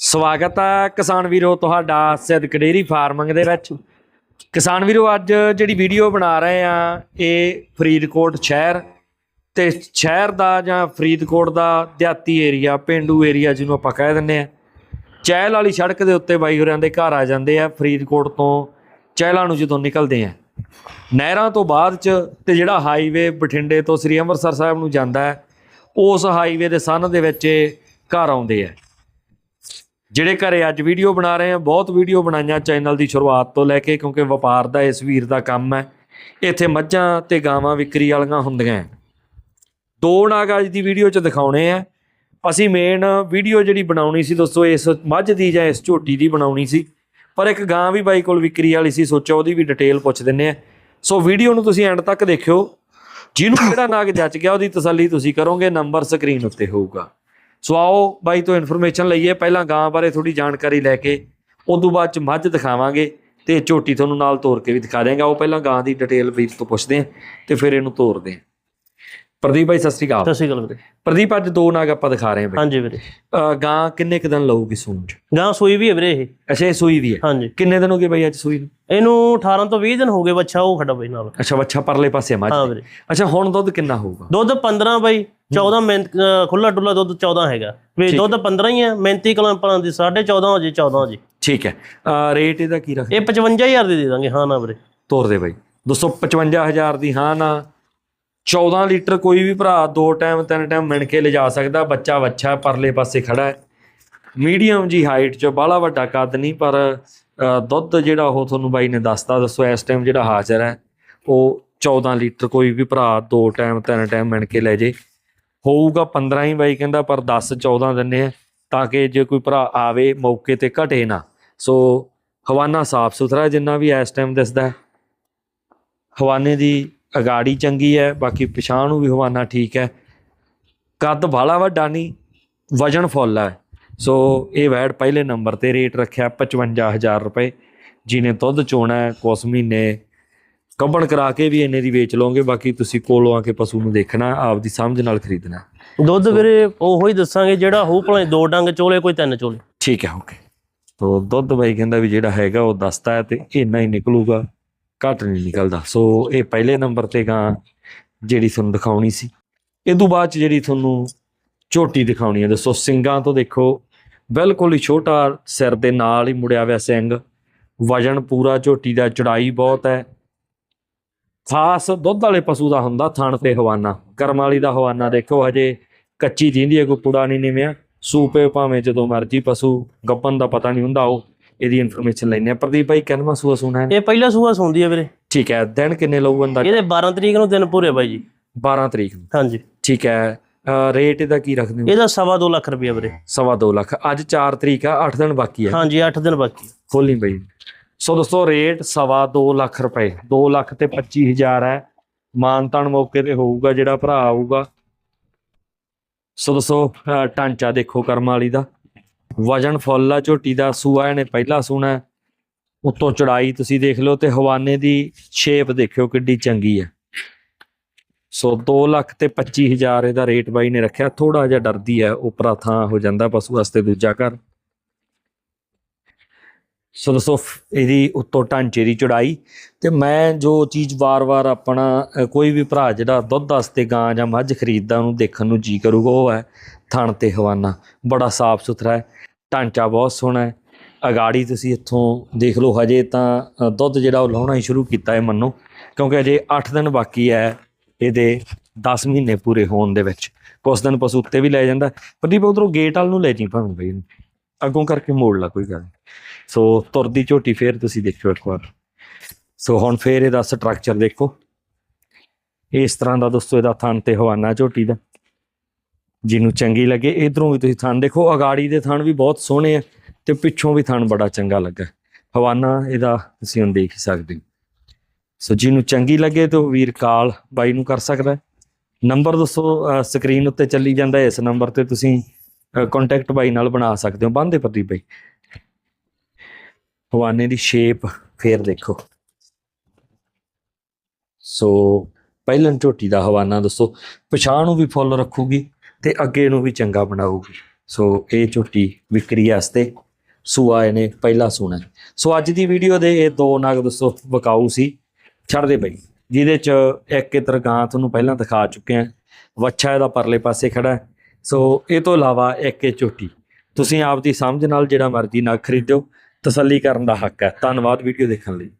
ਸਵਾਗਤ ਹੈ ਕਿਸਾਨ ਵੀਰੋ ਤੁਹਾਡਾ ਸਿੱਧਕ ਡੇਰੀ ਫਾਰਮਿੰਗ ਦੇ ਵਿੱਚ। ਕਿਸਾਨ ਵੀਰੋ, ਅੱਜ ਜਿਹੜੀ ਵੀਡੀਓ ਬਣਾ ਰਹੇ ਆ, ਇਹ ਫਰੀਦਕੋਟ ਸ਼ਹਿਰ। ਤੇ ਸ਼ਹਿਰ ਦਾ ਜਾਂ ਫਰੀਦਕੋਟ ਦਾ ਦਿਹਾਤੀ ਏਰੀਆ, ਪਿੰਡੂ ਏਰੀਆ ਜਿਹਨੂੰ ਆਪਾਂ ਕਹਿ ਦਿੰਦੇ ਆ। ਚਹਿਲ ਵਾਲੀ ਸੜਕ ਦੇ ਉੱਤੇ ਬਾਈ ਹੋਰਾਂ ਦੇ ਘਰ ਆ ਜਾਂਦੇ ਆ ਫਰੀਦਕੋਟ ਤੋਂ। ਚਹਿਲਾਂ ਨੂੰ ਜਦੋਂ ਨਿਕਲਦੇ ਆ, ਨਹਿਰਾਂ ਤੋਂ ਬਾਅਦ ਚ ਤੇ ਜਿਹੜਾ ਹਾਈਵੇ ਬਠਿੰਡੇ ਤੋਂ ਸ੍ਰੀ ਅੰਮ੍ਰਿਤਸਰ ਸਾਹਿਬ ਨੂੰ ਜਾਂਦਾ ਹੈ, ਉਸ ਹਾਈਵੇ ਦੇ ਸੰਨ ਦੇ ਵਿੱਚ ਇਹ ਘਰ ਆਉਂਦੇ ਆ। ਜਿਹੜੇ ਘਰੇ ਅੱਜ ਵੀਡੀਓ ਬਣਾ ਰਹੇ ਆ, ਬਹੁਤ ਵੀਡੀਓ ਬਣਾਈਆਂ ਚੈਨਲ ਦੀ ਸ਼ੁਰੂਆਤ ਤੋਂ ਲੈ ਕੇ, ਕਿਉਂਕਿ ਵਪਾਰ ਦਾ ਇਸ ਵੀਰ ਦਾ ਕੰਮ ਹੈ। ਇੱਥੇ ਮੱਝਾਂ ਤੇ ਗਾਵਾਂ ਵਿਕਰੀ ਵਾਲੀਆਂ ਹੁੰਦੀਆਂ ਹੈ। ਦੋ ਨਾਗ ਅੱਜ ਦੀ ਵੀਡੀਓ 'ਚ ਦਿਖਾਉਣੇ ਆ। ਅਸੀਂ ਮੇਨ ਵੀਡੀਓ ਜਿਹੜੀ ਬਣਾਉਣੀ ਸੀ ਦੋਸਤੋ, ਇਸ ਮੱਝ ਦੀ ਜਾਂ ਇਸ ਝੋਟੀ ਦੀ ਬਣਾਉਣੀ ਸੀ। ਪਰ ਇੱਕ ਗਾਂ ਵੀ ਬਾਈ ਕੋਲ ਵਿਕਰੀ ਵਾਲੀ ਸੀ, ਸੋਚਿਆ ਉਹਦੀ ਵੀ ਡਿਟੇਲ ਪੁੱਛ ਦਿੰਨੇ ਆ। ਸੋ ਵੀਡੀਓ ਨੂੰ ਤੁਸੀਂ ਐਂਡ ਤੱਕ ਦੇਖਿਓ। ਜਿਹਨੂੰ ਕਿਹੜਾ ਨਾਗ ਜੱਚ ਗਿਆ, ਉਹਦੀ ਤਸੱਲੀ ਤੁਸੀਂ ਕਰੋਗੇ ਨੰਬਰ ਸਕਰੀਨ ਉੱਤੇ ਹੋਊਗਾ। ਸੋ ਆਓ ਬਾਈ ਤੋਂ ਇਨਫੋਰਮੇਸ਼ਨ ਲਈਏ, ਪਹਿਲਾਂ ਗਾਂ ਬਾਰੇ ਥੋੜੀ ਜਾਣਕਾਰੀ ਲੈ ਕੇ ਉਸ ਤੋਂ ਬਾਅਦ ਚ ਮੱਝ ਦਿਖਾਵਾਂਗੇ ਤੇ ਝੋਟੀ ਤੁਹਾਨੂੰ ਨਾਲ ਤੋਰ ਕੇ ਵੀ ਦਿਖਾ ਦਿਆਂਗਾ। ਉਹ ਪਹਿਲਾਂ ਗਾਂ ਦੀ ਡਿਟੇਲ ਵੀਰ ਤੋਂ ਪੁੱਛਦੇ ਆਂ ਤੇ ਫਿਰ ਇਹਨੂੰ ਤੋਰਦੇ ਆਂ। ਪ੍ਰਦੀਪ ਭਾਈ ਸਤਿ ਸ੍ਰੀ ਅਕਾਲ। ਸਤਿ ਸ਼੍ਰੀ ਅਕਾਲ ਵੀਰੇ। ਪ੍ਰਦੀਪ ਅੱਜ ਦੋ ਨਾਗ ਆਪਾਂ ਦਿਖਾ ਰਹੇ ਬਈ। ਹਾਂਜੀ ਵੀਰੇ। ਗਾਂ ਕਿੰਨੇ ਕੁ ਦਿਨ ਲਊਗੀ ਸੂਣ ਚ? ਗਾਂ ਸੂਈ ਵੀ ਹੈ ਵੀਰੇ ਇਹ। ਅੱਛਾ ਇਹ ਸੂਈ ਵੀ ਹੈ। ਹਾਂਜੀ। ਕਿੰਨੇ ਦਿਨ ਹੋ ਗਏ ਬਾਈ ਅੱਜ ਸੂਈ ਨੂੰ? ਇਹਨੂੰ 18 ਤੋਂ 20 ਦਿਨ ਹੋ ਗਏ ਬੱਚਾ ਉਹ ਖੜਾ ਬਈ ਨਾਲ। ਅੱਛਾ ਬੱਚਾ ਪਰਲੇ ਪਾਸੇ ਮੱਝ ਹਾਂ। ਵੀਰੇ। ਅੱਛਾ ਹੁਣ ਦੁੱਧ ਕਿੰਨਾ ਹੋਊਗਾ? ਦੁੱਧ 15 ਬਾਈ 14 ਮਿੰਟ ਖੁੱਲਾ ਡੁੱਲਾ ਦੁੱਧ 14 ਹੈਗਾ। ਵੀ ਦੁੱਧ 15 ਹੀ ਹੈ 35 ਕਿਲੋ ਪਲਾਂ ਦੀ 14.5 ਹੋ ਜੇ 14 ਹੋ ਜੇ ਠੀਕ ਹੈ। ਰੇਟ ਇਹਦਾ ਕੀ ਰੱਖ ਇਹ 55000 ਦੀ ਦੇ ਦਾਂਗੇ ਹਾਂ ਨਾ ਵੀਰੇ। ਤੋਰ ਦੇ ਬਾਈ। 255000 ਦੀ ਹਾਂ ਨਾ 14 ਲੀਟਰ ਕੋਈ ਵੀ ਭਰਾ ਦੋ ਟਾਈਮ, ਤਿੰਨ ਟਾਈਮ ਮਿਣ ਕੇ ਲਿਜਾ ਸਕਦਾ, ਬੱਚਾ ਵੱਛਾ ਪਰਲੇ ਪਾਸੇ ਖੜਾ ਹੈ। ਮੀਡੀਅਮ ਜੀ ਹਾਈਟ ਚ ਬਾਹਲਾ ਵੱਡਾ ਕੱਦ ਨਹੀਂ, ਪਰ ਦੁੱਧ ਜਿਹੜਾ ਉਹ ਤੁਹਾਨੂੰ ਬਾਈ ਨੇ ਦੱਸਤਾ, ਦੱਸੋ ਇਸ ਟਾਈਮ ਜਿਹੜਾ ਹਾਜ਼ਰ ਹੈ, ਉਹ 14 ਲੀਟਰ ਕੋਈ ਵੀ ਭਰਾ ਦੋ ਟਾਈਮ, ਤਿੰਨ ਟਾਈਮ ਮਿਣ ਕੇ ਲੈ ਜੇ। ਹੋਊਗਾ 15 ਹੀ ਬਾਈ ਕਹਿੰਦਾ, ਪਰ 10 14 ਦਿੰਨੇ ਆ, ਤਾਂ ਕਿ ਜੇ ਕੋਈ ਭਰਾ ਆਵੇ ਮੌਕੇ ਤੇ ਘਟੇ ਨਾ। ਸੋ ਹਵਾਨਾ ਸਾਫ਼ ਸੁਥਰਾ ਜਿੰਨਾ ਵੀ ਇਸ ਟਾਈਮ ਦਿਸਦਾ ਹੈ। ਹਵਾਨੇ ਦੀ ਅਗਾੜੀ ਚੰਗੀ ਹੈ ਬਾਕੀ ਪਿਛਾਂ ਨੂੰ ਵੀ ਹਵਾਨਾ ਠੀਕ ਹੈ। ਕੱਦ ਬਾਲਾ ਵੱਡਾ ਨਹੀਂ ਵਜਨ ਫੁੱਲ ਹੈ। ਸੋ ਇਹ ਵੈਡ ਪਹਿਲੇ ਨੰਬਰ ਤੇ ਰੇਟ ਰੱਖਿਆ 55000 ਰੁਪਏ। ਜਿਹਨੇ ਦੁੱਧ ਚੋਣਾ ਹੈ ਕੁਛ ਮਹੀਨੇ ਕੱਬਣ ਕਰਾ ਕੇ ਵੀ ਇੰਨੇ ਦੀ ਵੇਚ ਲਓਗੇ ਬਾਕੀ ਤੁਸੀਂ ਕੋਲੋਂ ਆ ਕੇ ਪਸ਼ੂ ਨੂੰ ਦੇਖਣਾ ਆਪਦੀ ਸਮਝ ਨਾਲ ਖਰੀਦਣਾ। ਦੁੱਧ ਵੀਰੇ ਉਹੋ ਹੀ ਦੱਸਾਂਗੇ ਜਿਹੜਾ ਹੋਊ ਭਲੇ ਦੋ ਡੰਗ ਚੋਲੇ ਕੋਈ ਤਿੰਨ ਚੋਲੇ। ਠੀਕ ਹੈ ਓਕੇ ਤੋ ਦੁੱਧ ਬਾਈ ਕਹਿੰਦਾ ਵੀ ਜਿਹੜਾ ਹੈਗਾ ਉਹ ਦੱਸਦਾ ਹੈ ਤੇ ਇੰਨਾ ਹੀ ਨਿਕਲੂਗਾ। ਘੱਟ ਨਹੀਂ ਨਿਕਲਦਾ। ਸੋ ਇਹ ਪਹਿਲੇ ਨੰਬਰ ਤੇ ਗਾਂ ਜਿਹੜੀ ਤੁਹਾਨੂੰ ਦਿਖਾਉਣੀ ਸੀ। ਇਹ ਤੋਂ ਬਾਅਦ ਚ ਜਿਹੜੀ ਤੁਹਾਨੂੰ ਝੋਟੀ ਦਿਖਾਉਣੀ ਹੈ ਦੱਸੋ, ਸਿੰਗਾਂ ਤੋਂ ਦੇਖੋ, ਬਿਲਕੁਲ ਹੀ ਛੋਟਾ ਸਿਰ ਦੇ ਨਾਲ ਹੀ ਮੁੜਿਆ ਹੋਇਆ ਸਿੰਘ ਵਜਨ ਪੂਰਾ ਝੋਟੀ ਦਾ, ਚੜਾਈ ਬਹੁਤ ਹੈ। ਖਾਸ ਦੁੱਧ ਵਾਲੇ ਪਸ਼ੂ ਦਾ ਹੁੰਦਾ ਥਣ ਤੇ ਹਵਾਨਾ। ਕਰਮ ਵਾਲੀ ਦਾ ਹਵਾਨਾ ਦੇਖੋ, ਹਜੇ ਕੱਚੀ ਦਿੰਦੀ ਹੈ ਕੋਈ ਪੁੜਾ ਨਹੀਂ ਨਿਵਿਆ। ਸੂਪੇ ਭਾਵੇਂ ਜਦੋਂ ਮਰਜ਼ੀ ਪਸ਼ੂ ਗੱਪਨ ਦਾ ਪਤਾ ਨਹੀਂ ਹੁੰਦਾ, ਉਹ ਇਹਦੀ ਇਨਫੋਰਮੇਸ਼ਨ ਲੈਣੇ ਆ ਪ੍ਰਦੀਪ ਭਾਈ ਕਿੰਨਵਾਂ ਸੂਆ ਸੁਣਾ ਹੈ? ਇਹ ਪਹਿਲਾ ਸੂਆ ਸੌਂਦੀ ਹੈ ਵੀਰੇ। ਠੀਕ ਹੈ ਦਿਨ ਕਿੰਨੇ ਲਊ ਬੰਦਾ? ਇਹਦੇ 12 ਤਰੀਕ ਨੂੰ ਦਿਨ ਪੂਰੇ ਬਾਈ ਜੀ। 12 ਤਰੀਕ ਨੂੰ। ਹਾਂਜੀ। ਠੀਕ ਹੈ ਰੇਟ ਇਹਦਾ ਕੀ ਰੱਖਦੇ ਹੋ? ਇਹਦਾ ਸਵਾ ਦੋ ਲੱਖ ਰੁਪਇਆ ਵੀਰੇ। ਸਵਾ ਦੋ ਲੱਖ। ਅੱਜ 4 ਤਰੀਕ ਆ 8 ਦਿਨ ਬਾਕੀ ਹੈ। ਹਾਂਜੀ 8 ਦਿਨ ਬਾਕੀ। ਖੋਲੀ ਬਈ। ਸੋ ਦੋਸਤੋ ਰੇਟ ਸਵਾ ਦੋ ਲੱਖ ਰੁਪਏ। 2 ਲੱਖ ਤੇ 25000 ਹੈ। ਮਾਨਤਾਨ ਮੌਕੇ ਤੇ ਹੋਊਗਾ ਜਿਹੜਾ ਭਰਾ ਆਊਗਾ। ਸੋ ਦੋਸਤੋ ਢਾਂਚਾ ਦੇਖੋ ਕਰਮ ਵਾਲੀ ਦਾ। ਵਜਨ ਫੁੱਲ ਆ, ਝੋਟੀ ਦਾ ਸੂਆ, ਇਹਨੇ ਪਹਿਲਾ ਸੂਣਾ ਉੱਤੋਂ ਚੜਾਈ ਤੁਸੀਂ ਦੇਖ ਲਓ ਤੇ ਹਵਾਨੇ ਦੀ ਸ਼ੇਪ ਦੇਖਿਓ ਕਿੱਡੀ ਚੰਗੀ ਹੈ। ਸੋ 2 ਲੱਖ ਤੇ 25000 ਇਹਦਾ ਰੇਟ ਬਾਈ ਨੇ ਰੱਖਿਆ ਥੋੜਾ ਜਿਹਾ ਡਰਦੀ ਹੈ, ਉਪਰਾ ਥਾਂ ਹੋ ਜਾਂਦਾ ਪਸ਼ੂ ਵਾਸਤੇ ਦੂਜਾ ਘਰ। ਸੋ ਦੋਸਤੋ, ਇਹਦੀ ਉੱਤੋਂ ਢਾਂਚੇ ਦੀ ਚੜਾਈ ਤੇ ਮੈਂ ਜੋ ਚੀਜ਼ ਵਾਰ-ਵਾਰ ਆਪਣਾ ਕੋਈ ਵੀ ਭਰਾ ਜਿਹੜਾ ਦੁੱਧ ਵਾਸਤੇ ਗਾਂ ਜਾਂ ਮੱਝ ਖਰੀਦਦਾ, ਉਹਨੂੰ ਦੇਖਣ ਨੂੰ ਜੀ ਕਰੂਗਾ, ਉਹ ਹੈ ਥਣ ਤੇ ਹਵਾਨਾ। ਬੜਾ ਸਾਫ਼ ਸੁਥਰਾ ਹੈ, ਢਾਂਚਾ ਬਹੁਤ ਸੋਹਣਾ ਹੈ। ਅਗਾੜੀ ਤੁਸੀਂ ਇੱਥੋਂ ਦੇਖ ਲਓ, ਹਜੇ ਤਾਂ ਦੁੱਧ ਜਿਹੜਾ ਉਹ ਲਾਉਣਾ ਹੀ ਸ਼ੁਰੂ ਕੀਤਾ ਹੈ ਮੰਨੋ, ਕਿਉਂਕਿ ਅਜੇ 8 ਦਿਨ ਬਾਕੀ ਹੈ ਇਹਦੇ 10 ਮਹੀਨੇ ਪੂਰੇ ਹੋਣ ਦੇ ਵਿੱਚ। ਕੁਛ ਦਿਨ ਪਸ਼ੂ ਉੱਤੇ ਵੀ ਲੈ ਜਾਂਦਾ, ਪ੍ਰਦੀਪ, ਉਧਰੋਂ ਗੇਟ ਵਾਲ ਨੂੰ ਲੈ ਜੀ ਭਾਵੇਂ ਬਈ ਅੱਗੋਂ ਕਰਕੇ ਮੋੜ ਲਾ ਕੋਈ ਗੱਲ ਨਹੀਂ ਸੋ ਤੁਰਦੀ ਝੋਟੀ ਫੇਰ ਤੁਸੀਂ ਦੇਖਿਓ ਇੱਕ ਵਾਰ। ਸੋ ਹੁਣ ਫੇਰ ਇਹਦਾ ਸਟਰਕਚਰ ਦੇਖੋ। ਇਸ ਤਰ੍ਹਾਂ ਦਾ ਦੋਸਤੋ ਇਹਦਾ ਥਣ ਤੇ ਹਵਾਨਾ ਝੋਟੀ ਦਾ। ਜਿਹਨੂੰ ਚੰਗੀ ਲੱਗੇ, ਇਧਰੋਂ ਵੀ ਤੁਸੀਂ ਥਣ ਦੇਖੋ। ਅਗਾੜੀ ਦੇ ਥਣ ਵੀ ਬਹੁਤ ਸੋਹਣੇ ਆ ਤੇ ਪਿੱਛੋਂ ਵੀ ਥਣ ਬੜਾ ਚੰਗਾ ਲੱਗਾ। ਹਵਾਨਾ ਇਹਦਾ ਤੁਸੀਂ ਹੁਣ ਦੇਖ ਹੀ ਸਕਦੇ ਹੋ। ਸੋ ਜਿਹਨੂੰ ਚੰਗੀ ਲੱਗੇ ਤੇ ਉਹ ਵੀਰ ਕਾਲ ਬਾਈ ਨੂੰ ਕਰ ਸਕਦਾ ਨੰਬਰ ਦੱਸੋ ਸਕਰੀਨ ਉੱਤੇ ਚੱਲੀ ਜਾਂਦਾ ਇਸ ਨੰਬਰ ਤੇ ਤੁਸੀਂ ਕੰਟੈਕਟ ਬਾਈ ਨਾਲ ਬਣਾ ਸਕਦੇ ਹੋ ਬੰਦੇ ਪ੍ਰਦੀਪ ਬਾਈ। ਹਵਾਨੇ ਦੀ ਸ਼ੇਪ ਫੇਰ ਦੇਖੋ। ਸੋ ਪਹਿਲਨ ਝੋਟੀ ਦਾ ਹਵਾਨਾ ਦੱਸੋ, ਪਛਾਣ ਨੂੰ ਵੀ ਫੁੱਲ ਰੱਖੂਗੀ ਤੇ ਅੱਗੇ ਨੂੰ ਵੀ ਚੰਗਾ ਬਣਾਊਗੀ। ਸੋ ਇਹ ਝੋਟੀ ਵਿਕਰੀ ਵਾਸਤੇ ਸੂਆ ਇਹਨੇ ਪਹਿਲਾ ਸੂਣਾ। ਸੋ ਅੱਜ ਦੀ ਵੀਡੀਓ ਦੇ ਇਹ ਦੋ ਨਗ ਦੱਸੋ, ਵਿਕਾਊ ਸੀ। ਛੱਡਦੇ ਪਈ ਜਿਹਦੇ ਚ ਇੱਕ ਇਤਰ ਗਾਂ ਤੁਹਾਨੂੰ ਪਹਿਲਾਂ ਦਿਖਾ ਚੁੱਕੇ ਹਾਂ ਵੱਛਾ ਇਹਦਾ ਪਰਲੇ ਪਾਸੇ ਖੜਾ ਹੈ। ਸੋ ਇਹ ਤੋਂ ਇਲਾਵਾ ਇੱਕ ਇਹ ਚੋਟੀ ਤੁਸੀਂ ਆਪਦੀ ਸਮਝ ਨਾਲ ਜਿਹੜਾ ਮਰਜ਼ੀ ਨਗ ਖਰੀਦੋ। ਤਸੱਲੀ ਕਰਨ ਦਾ ਹੱਕ ਹੈ। ਧੰਨਵਾਦ ਵੀਡੀਓ ਦੇਖਣ ਲਈ।